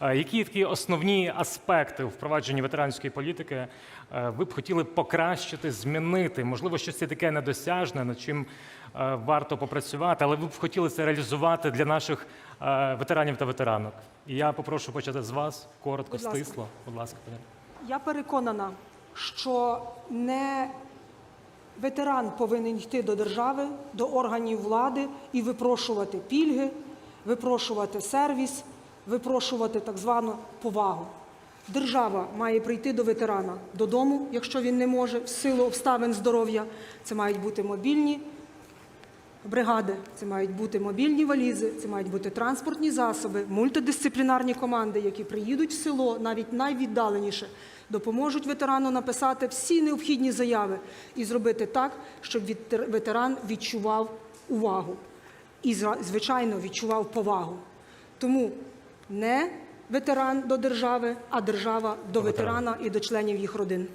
Е, Які такі основні аспекти впровадження ветеранської політики е, ви б хотіли покращити, змінити? Можливо, щось це таке недосяжне, над чим е, варто попрацювати, але ви б хотіли це реалізувати для наших ветеранів та ветеранок. І я попрошу почати з вас коротко, Будь ласка. стисло. Будь ласка, пані. Я переконана, що не ветеран повинен йти до держави, до органів влади і випрошувати пільги, випрошувати сервіс, випрошувати так звану повагу. Держава має прийти до ветерана додому, якщо він не може, в силу обставин здоров'я. Це мають бути мобільні бригади, це мають бути мобільні валізи, це мають бути транспортні засоби, мультидисциплінарні команди, які приїдуть в село, навіть найвіддаленіше, допоможуть ветерану написати всі необхідні заяви і зробити так, щоб ветеран відчував увагу і, звичайно, відчував повагу. Тому не ветеран до держави, а держава до ветерана і до членів їх родин.